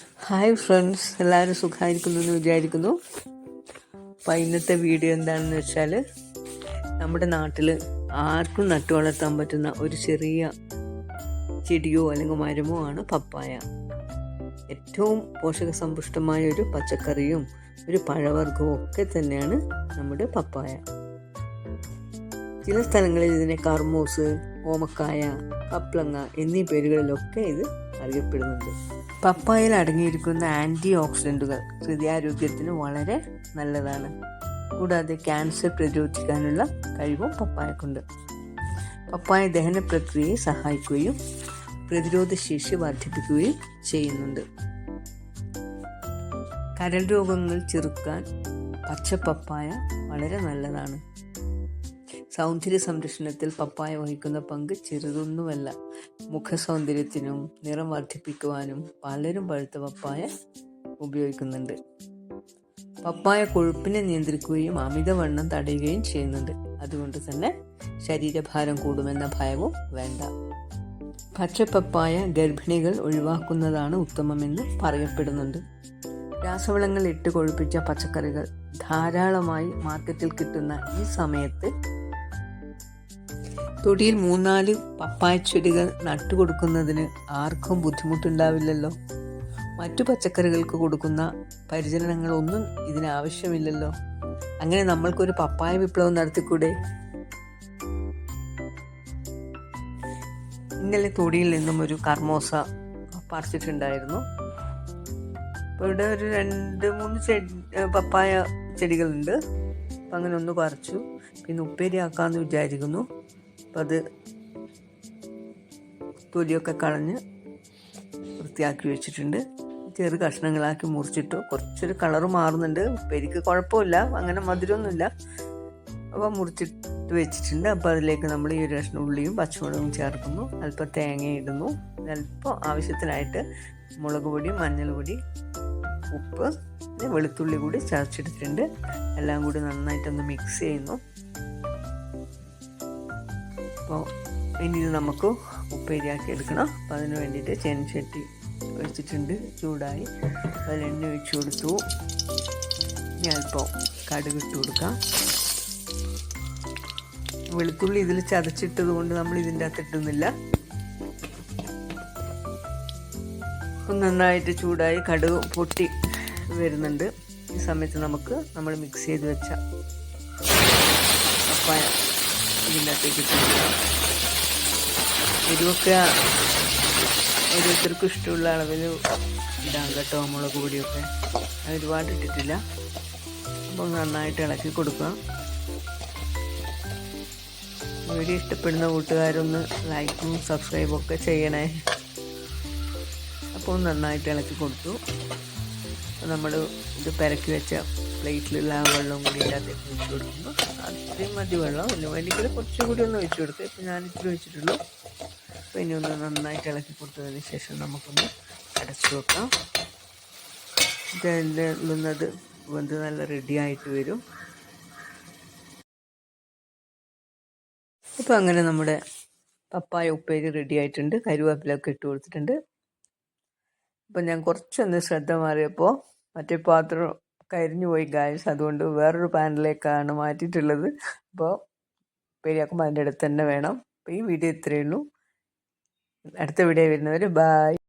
Hi friends എല്ലാവരും സുഖമായിരിക്കുന്നു എന്ന് വിചാരിക്കുന്നു. അപ്പം ഇന്നത്തെ വീഡിയോ എന്താണെന്ന് വെച്ചാൽ നമ്മുടെ നാട്ടിൽ ആർക്കും നട്ടു വളർത്താൻ പറ്റുന്ന ഒരു ചെറിയ ചെടിയോ അല്ലെങ്കിൽ മരമോ ആണ് പപ്പായ. ഏറ്റവും പോഷകസമ്പുഷ്ടമായ ഒരു പച്ചക്കറിയും ഒരു പഴവർഗവും ഒക്കെ തന്നെയാണ് നമ്മുടെ പപ്പായ. ചില സ്ഥലങ്ങളിൽ ഇതിനെ കർമോസ് ഓമക്കായ കപ്ലങ്ങ എന്നീ പേരുകളിലൊക്കെ ഇത് അറിയപ്പെടുന്നുണ്ട്. പപ്പായയിൽ അടങ്ങിയിരിക്കുന്ന ആന്റി ഓക്സിഡന്റുകൾ ഹൃദയാരോഗ്യത്തിന് വളരെ നല്ലതാണ്. കൂടാതെ ക്യാൻസർ പ്രതിരോധിക്കാനുള്ള കഴിവും പപ്പായക്കുണ്ട്. പപ്പായ ദഹന പ്രക്രിയയെ സഹായിക്കുകയും പ്രതിരോധ ശേഷി വർദ്ധിപ്പിക്കുകയും ചെയ്യുന്നുണ്ട്. കരൾ രോഗങ്ങൾ ചെറുക്കാൻ പച്ച പപ്പായ വളരെ നല്ലതാണ്. സൗന്ദര്യ സംരക്ഷണത്തിൽ പപ്പായ വഹിക്കുന്ന പങ്ക് ചെറുതൊന്നുമല്ല. മുഖ സൗന്ദര്യത്തിനും നിറം വർദ്ധിപ്പിക്കുവാനും പലരും പഴുത്ത പപ്പായ ഉപയോഗിക്കുന്നുണ്ട്. പപ്പായ കൊഴുപ്പിനെ നിയന്ത്രിക്കുകയും അമിതവണ്ണം തടയുകയും ചെയ്യുന്നുണ്ട്. അതുകൊണ്ട് തന്നെ ശരീരഭാരം കൂടുമെന്ന ഭയവും വേണ്ട. പച്ചപ്പപ്പായ ഗർഭിണികൾ ഒഴിവാക്കുന്നതാണ് ഉത്തമമെന്ന് പറയപ്പെടുന്നുണ്ട്. രാസവളങ്ങൾ ഇട്ട് കൊഴുപ്പിച്ച പച്ചക്കറികൾ ധാരാളമായി മാർക്കറ്റിൽ കിട്ടുന്ന ഈ സമയത്ത് തൊടിയിൽ മൂന്നാൽ പപ്പായ ചെടികൾ നട്ടുകൊടുക്കുന്നതിന് ആർക്കും ബുദ്ധിമുട്ടുണ്ടാവില്ലല്ലോ. മറ്റു പച്ചക്കറികൾക്ക് കൊടുക്കുന്ന പരിചരണങ്ങളൊന്നും ഇതിന് ആവശ്യമില്ലല്ലോ. അങ്ങനെ നമ്മൾക്കൊരു പപ്പായ വിപ്ലവം നടത്തിക്കൂടെ? ഇന്നലെ തൊടിയിൽ നിന്നും ഒരു കർമോസ പറിച്ചിട്ടുണ്ടായിരുന്നു. അപ്പോൾ ഇവിടെ ഒരു രണ്ട് മൂന്ന് ചെടി പപ്പായ ചെടികളുണ്ട്. അപ്പം അങ്ങനെ ഒന്ന് പറിച്ചു. പിന്നെ ഉപ്പേരി ആക്കാമെന്ന് വിചാരിക്കുന്നു. അപ്പം അത് തൊലിയൊക്കെ കളഞ്ഞ് വൃത്തിയാക്കി വെച്ചിട്ടുണ്ട്. ചെറു കഷ്ണങ്ങളാക്കി മുറിച്ചിട്ടു. കുറച്ചൊരു കളർ മാറുന്നുണ്ട്. ഉപ്പേരിക്ക് കുഴപ്പമില്ല. അങ്ങനെ മധുരമൊന്നുമില്ല. അപ്പോൾ മുറിച്ചിട്ട് വെച്ചിട്ടുണ്ട്. അപ്പോൾ അതിലേക്ക് നമ്മൾ ഈ ഒരു കഷ്ണം ഉള്ളിയും പച്ചമുളകും ചേർക്കുന്നു. അല്പം തേങ്ങ ഇടുന്നു. അല്പം ആവശ്യത്തിനായിട്ട് മുളക് പൊടി മഞ്ഞൾ പൊടി ഉപ്പ് വെളുത്തുള്ളി കൂടി ചതച്ചെടുത്തിട്ടുണ്ട് എല്ലാം കൂടി നന്നായിട്ടൊന്ന് മിക്സ് ചെയ്യുന്നു. അപ്പോൾ ഇനി നമുക്ക് ഉപ്പേരിയാക്കി എടുക്കണം. അപ്പോൾ അതിന് വേണ്ടിയിട്ട് ചേനച്ചട്ടി വെച്ചിട്ടുണ്ട് ചൂടായി. അതിൽ എണ്ണ ഒഴിച്ചു കൊടുത്തു. അല്പം കടുക് ഇട്ട് കൊടുക്കാം. വെളുത്തുള്ളി ഇതിൽ ചതച്ചിട്ടത് കൊണ്ട് നമ്മൾ ഇതിന്റെ അകത്ത് ഇട്ടുന്നില്ല നന്നായിട്ട് ചൂടായി കടുക് പൊട്ടി വരുന്നുണ്ട്. ഈ സമയത്ത് നമുക്ക് നമ്മൾ മിക്സ് ചെയ്ത് വെച്ച പപ്പായ ഇട്ടിട്ട് എരിവൊക്കെ ഓരോരുത്തർക്കും ഇഷ്ടമുള്ള അളവിൽ ഇടാം കേട്ടോ മുളക് പൊടിയൊക്കെ. ഒരുപാട് ഇട്ടിട്ടില്ല. അപ്പോൾ നന്നായിട്ട് ഇളക്കി കൊടുക്കുക വീഡിയോ ഇഷ്ടപ്പെടുന്ന കൂട്ടുകാരൊന്ന് ലൈക്കും സബ്സ്ക്രൈബും ഒക്കെ ചെയ്യണേ. അപ്പോൾ നന്നായിട്ട് ഇളക്കി കൊടുത്തു. നമ്മൾ ഇത് പെരക്കി വെച്ച പ്ലേറ്റിലുള്ള വെള്ളം കൂടി അതിലേക്ക് ഒഴിച്ചു കൊടുക്കുമ്പോൾ അത്രയും മതി വെള്ളം. ഇല്ല വേണ്ടിക്കൽ കുറച്ചുകൂടി ഒന്ന് ഒഴിച്ചു കൊടുക്കുക ഇപ്പം ഞാൻ ഇത്തിരി ഒഴിച്ചിട്ടുള്ളൂ. അപ്പോൾ ഇനി ഒന്ന് നന്നായിട്ട് ഇളക്കി കൊടുത്തതിന് ശേഷം നമുക്കൊന്ന് അടച്ചു വെക്കാം. ഇതിന്റെ ഉള്ളുന്നത് വെന്ത് നല്ല റെഡിയായിട്ട് വരും. ഇപ്പം അങ്ങനെ നമ്മുടെ പപ്പായ ഉപ്പേരി റെഡി ആയിട്ടുണ്ട്. കരുവേപ്പിലൊക്കെ ഇട്ട് കൊടുത്തിട്ടുണ്ട്. അപ്പം ഞാൻ കുറച്ചൊന്ന് ശ്രദ്ധ മാറിയപ്പോൾ മറ്റേ പാത്രം കരിഞ്ഞു പോയി ഗായസ് അതുകൊണ്ട് വേറൊരു പാനിലേക്കാണ് മാറ്റിയിട്ടുള്ളത്. അപ്പോൾ പേരിയാക്കുമ്പോൾ അതിന്റെ അടുത്ത് തന്നെ വേണം. അപ്പോൾ ഈ വീഡിയോ ഇത്രയേ ഉള്ളൂ. അടുത്ത വീഡിയോ വരുന്നവർ ബായ്